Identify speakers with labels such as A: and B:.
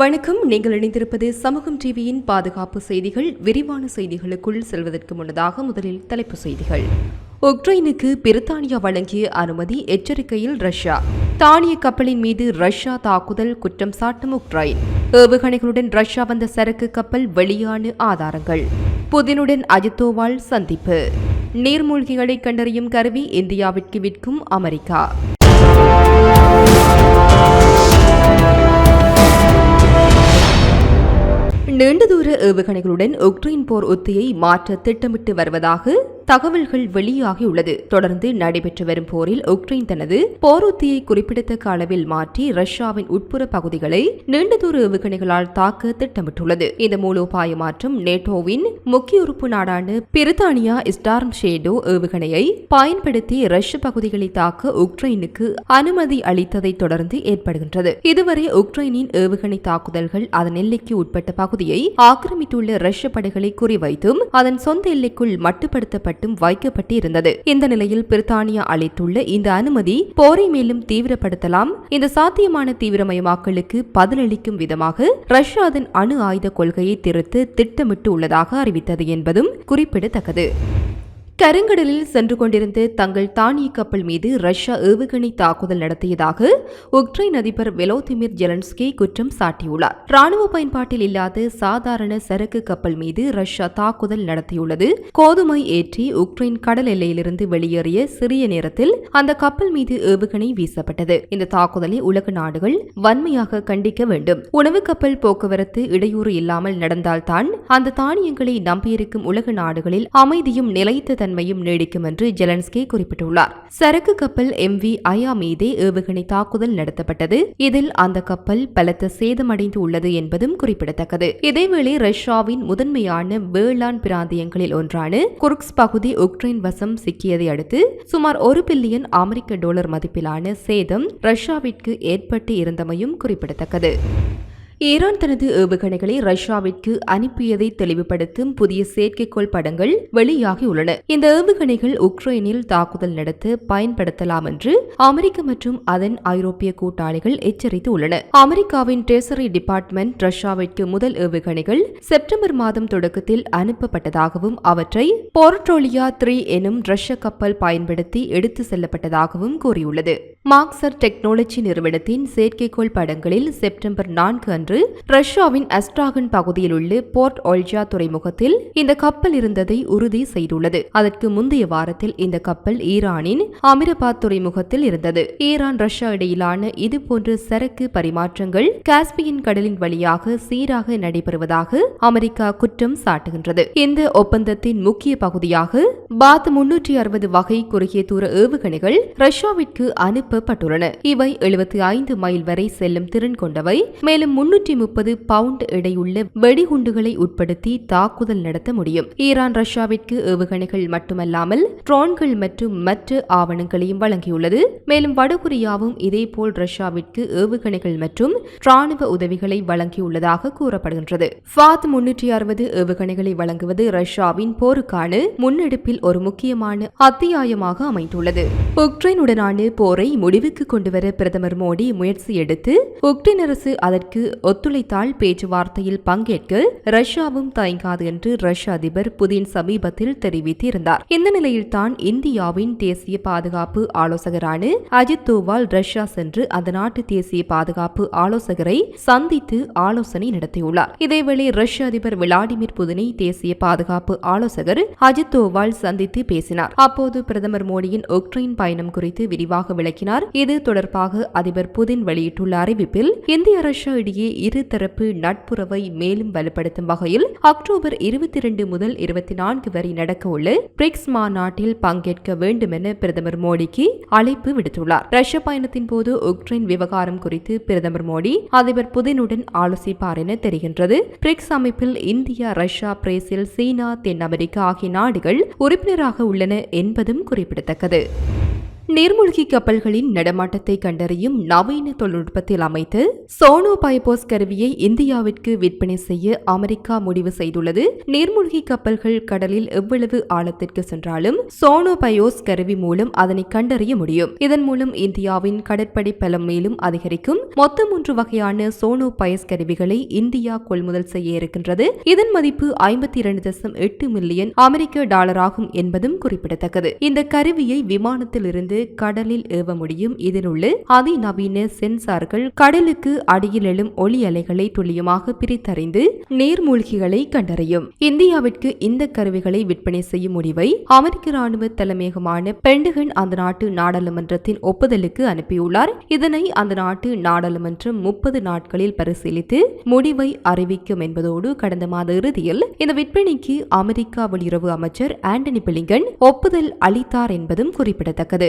A: வணக்கம். நீங்கள் இணைந்திருப்பது சமூகம் டிவியின் பாதுகாப்பு செய்திகள். விரிவான செய்திகளுக்குள் செல்வதற்கு முன்னதாக முதலில் தலைப்புச் செய்திகள். உக்ரைனுக்கு பிரித்தானியா வழங்கிய அனுமதி எச்சரிக்கையில் ரஷ்யா. தானிய கப்பலின் மீது ரஷ்யா தாக்குதல் குற்றம் சாட்டும் உக்ரைன். ஏவுகணைகளுடன் ரஷ்யா வந்த சரக்கு கப்பல் வெளியான ஆதாரங்கள். புதினுடன் அஜித்தோவால் சந்திப்பு. நீர்மூழ்கிகளை கண்டறியும் கருவி இந்தியாவிற்கு விற்கும் அமெரிக்கா. நீண்டதூர ஏவுகணைகளுடன் உக்ரைன் போர் உத்தியை மாற்ற திட்டமிட்டு வருவதாக தகவல்கள் வெளியாகியுள்ளது. தொடர்ந்து நடைபெற்று வரும் போரில் உக்ரைன் தனது போருத்தியை குறிப்பிடத்தக்க அளவில் மாற்றி ரஷ்யாவின் உட்புற பகுதிகளை நீண்ட தூர ஏவுகணைகளால் தாக்க திட்டமிட்டுள்ளது. இந்த மூலோபாய மாற்றம் நேட்டோவின் முக்கிய உறுப்பு நாடான பிரித்தானியா ஸ்டார்ம் ஷேடோ ஏவுகணையை பயன்படுத்தி ரஷ்ய பகுதிகளை தாக்க உக்ரைனுக்கு அனுமதி அளித்ததை தொடர்ந்து ஏற்படுகின்றது. இதுவரை உக்ரைனின் ஏவுகணை தாக்குதல்கள் அதன் எல்லைக்கு உட்பட்ட பகுதியை ஆக்கிரமித்துள்ள ரஷ்ய படைகளை குறிவைத்தும் அதன் சொந்த எல்லைக்குள் மட்டுப்படுத்தப்பட்ட மட்டும் வைக்கப்பட்டு இருந்தது இந்த நிலையில் பிரித்தானியா அளித்துள்ள இந்த அனுமதி போரை மேலும் தீவிரப்படுத்தலாம். இந்த சாத்தியமான தீவிரமயமாக்கலுக்கு பதிலளிக்கும் விதமாக ரஷ்யா அதன் அணு ஆயுத கொள்கையை திருத்த திட்டமிட்டு உள்ளதாக அறிவித்தது என்பதும் குறிப்பிடத்தக்கது. கருங்கடலில் சென்று கொண்டிருந்த தங்கள் தானிய கப்பல் மீது ரஷ்யா ஏவுகணை தாக்குதல் நடத்தியதாக உக்ரைன் அதிபர் வெலோதிமிர் ஜெலன்ஸ்கி குற்றம் சாட்டியுள்ளார். ராணுவ பயன்பாட்டில் இல்லாத சாதாரண சரக்கு கப்பல் மீது ரஷ்யா தாக்குதல் நடத்தியுள்ளது. கோதுமை ஏற்றி உக்ரைன் கடல் எல்லையிலிருந்து வெளியேறிய சிறிய நேரத்தில் அந்த கப்பல் மீது ஏவுகணை வீசப்பட்டது. இந்த தாக்குதலை உலக நாடுகள் வன்மையாக கண்டிக்க வேண்டும். உணவு கப்பல் போக்குவரத்து இடையூறு இல்லாமல் நடந்தால்தான் அந்த தானியங்களை நம்பியிருக்கும் உலக நாடுகளில் அமைதியும் நிலைத்த தன்மையும் நீடிக்கும் என்று ஜெலன்ஸ்கி குறிப்பிட்டுள்ளார். சரக்கு கப்பல் எம் வி அயா மீதே ஏவுகணை தாக்குதல் நடத்தப்பட்டது. இதில் அந்த கப்பல் பலத்த சேதமடைந்து உள்ளது என்பதும் குறிப்பிடத்தக்கது. இதேவேளை ரஷ்யாவின் முதன்மையான வேளாண் பிராந்தியங்களில் ஒன்றான குர்க்ஸ் பகுதி உக்ரைன் வசம் சிக்கியதை அடுத்து சுமார் ஒரு பில்லியன் அமெரிக்க டாலர் மதிப்பிலான சேதம் ரஷ்யாவிற்கு ஏற்பட்டு இருந்தமையும் குறிப்பிடத்தக்கது. ஈரான் தனது ஏவுகணைகளை ரஷ்யாவிற்கு அனுப்பியதை தெளிவுபடுத்தும் புதிய செயற்கைக்கோள் படங்கள் வெளியாகியுள்ளன. இந்த ஏவுகணைகள் உக்ரைனில் தாக்குதல் நடத்த பயன்படுத்தலாம் என்று அமெரிக்க மற்றும் அதன் ஐரோப்பிய கூட்டாளிகள் எச்சரித்து உள்ளன அமெரிக்காவின் ட்ரெசரி டிபார்ட்மெண்ட் ரஷ்யாவிற்கு முதல் ஏவுகணைகள் செப்டம்பர் மாதம் தொடக்கத்தில் அனுப்பப்பட்டதாகவும் அவற்றை போர்ட்ரோலியா த்ரீ எனும் ரஷ்ய கப்பல் பயன்படுத்தி எடுத்து செல்லப்பட்டதாகவும் கூறியுள்ளது. மார்க்சர் டெக்னாலஜி நிறுவனத்தின் செயற்கைக்கோள் படங்களில் செப்டம்பர் நான்கு அன்று அன்று ரஷ்யாவின் அஸ்ட்ராகன் பகுதியில் உள்ள போர்ட் ஒல்ஜா துறைமுகத்தில் இந்த கப்பல் இருந்ததை உறுதி செய்துள்ளது. அதற்கு முந்தைய வாரத்தில் இந்த கப்பல் ஈரானின் அமிரபாத் துறைமுகத்தில் இருந்தது. ஈரான் ரஷ்யா இடையிலான இதுபோன்ற சரக்கு பரிமாற்றங்கள் காஸ்பியன் கடலின் வழியாக சீராக நடைபெறுவதாக அமெரிக்கா குற்றம் சாட்டுகின்றது. இந்த ஒப்பந்தத்தின் முக்கிய பகுதியாக பாத் முன்னூற்றி அறுபது வகை குறுகிய தூர ஏவுகணைகள் ரஷ்யாவிற்கு அனுப்பப்பட்டுள்ளன. இவை எழுபத்தி ஐந்து மைல் வரை செல்லும் திறன் கொண்டவை. மேலும் முன்னூற்றி முப்பது பவுண்ட் எடையுள்ள வெடிகுண்டுகளை உட்படுத்தி தாக்குதல் நடத்த முடியும். ஈரான் ரஷ்யாவிற்கு ஏவுகணைகள் மட்டுமல்லாமல் ட்ரோன்கள் மற்றும் மற்ற ஆவணங்களையும் வழங்கியுள்ளது. மேலும் வடகொரியாவும் இதேபோல் ரஷ்யாவிற்கு ஏவுகணைகள் மற்றும் ராணுவ உதவிகளை வழங்கியுள்ளதாக கூறப்படுகின்றது. ஃபாத் முன்னூற்றி அறுபது ஏவுகணைகளை வழங்குவது ரஷ்யாவின் போருக்கான முன்னெடுப்பில் ஒரு முக்கியமான அத்தியாயமாக அமைந்துள்ளது. உக்ரைனுடனான போரை முடிவுக்கு கொண்டுவர பிரதமர் மோடி முயற்சி எடுத்து உக்ரைன் அரசு அதற்கு ஒத்துழைத்தால் பேச்சுவார்த்தையில் பங்கேற்க ரஷ்யாவும் தயங்காது என்று ரஷ்ய அதிபர் புதின் சமீபத்தில் தெரிவித்திருந்தார். இந்த நிலையில்தான் இந்தியாவின் தேசிய பாதுகாப்பு ஆலோசகரான அஜித் தோவால் ரஷ்யா சென்று அந்த நாட்டு தேசிய பாதுகாப்பு ஆலோசகரை சந்தித்து ஆலோசனை நடத்தியுள்ளார். இதேவேளை ரஷ்ய அதிபர் விளாடிமிர் புதினை தேசிய பாதுகாப்பு ஆலோசகர் அஜித் தோவால் சந்தித்து பேசினார். அப்போது பிரதமர் மோடியின் உக்ரைன் பயணம் குறித்து விரிவாக விளக்கினார். இது தொடர்பாக அதிபர் புதின் வெளியிட்டுள்ள அறிவிப்பில் இந்திய ரஷ்யா இடையே இருதரப்பு நட்புறவை மேலும் வலுப்படுத்தும் வகையில் அக்டோபர் இருபத்தி இரண்டு முதல் இருபத்தி நான்கு வரை நடக்கவுள்ள பிரிக்ஸ் மாநாட்டில் பங்கேற்க வேண்டும் என பிரதமர் மோடிக்கு அழைப்பு விடுத்துள்ளார். ரஷ்ய பயணத்தின் போது உக்ரைன் விவகாரம் குறித்து பிரதமர் மோடி அதிபர் புதினுடன் ஆலோசிப்பார் என தெரிகின்றது. பிரிக்ஸ் அமைப்பில் இந்தியா ரஷ்யா பிரேசில் சீனா தென் அமெரிக்கா ஆகிய நாடுகள் உறுப்பினராக உள்ளன என்பதும் குறிப்பிடத்தக்கது. நீர்மூழ்கி கப்பல்களின் நடமாட்டத்தை கண்டறியும் நவீன தொழில்நுட்பத்தில் அமைத்து சோனோ பைபோஸ் கருவியை இந்தியாவிற்கு விற்பனை செய்ய அமெரிக்கா முடிவு செய்துள்ளது. நீர்மூழ்கி கப்பல்கள் கடலில் எவ்வளவு ஆழத்திற்கு சென்றாலும் சோனோ பயோஸ் கருவி மூலம் அதனை கண்டறிய முடியும். இதன் மூலம் இந்தியாவின் கடற்படை பலம் மேலும் அதிகரிக்கும். மொத்தம் மூன்று வகையான சோனோ பயஸ் கருவிகளை இந்தியா கொள்முதல் செய்ய இருக்கின்றது. இதன் மதிப்பு ஐம்பத்தி இரண்டு தசம் எட்டு மில்லியன் அமெரிக்க டாலர் ஆகும் என்பதும் குறிப்பிடத்தக்கது. இந்த கருவியை விமானத்தில் இருந்து கடலில் ஏவ முடியும். இதில் உள்ள அதிநவீன சென்சார்கள் கடலுக்கு அடியில் எழும் ஒளி அலைகளை துல்லியமாக பிரித்தறிந்து நீர்மூழ்கிகளை கண்டறியும். இந்தியாவிற்கு இந்த கருவிகளை விற்பனை செய்யும் முடிவை அமெரிக்க ராணுவ தலைமையகமான பெண்டகன் அந்த நாட்டு நாடாளுமன்றத்தின் ஒப்புதலுக்கு அனுப்பியுள்ளார். இதனை அந்த நாட்டு நாடாளுமன்றம் முப்பது நாட்களில் பரிசீலித்து முடிவை அறிவிக்கும் என்பதோடு கடந்த மாத இறுதியில் இந்த விற்பனைக்கு அமெரிக்கா வெளியுறவு அமைச்சர் ஆண்டனி பிளிங்கன் ஒப்புதல் அளித்தார் என்பதும் குறிப்பிடத்தக்கது.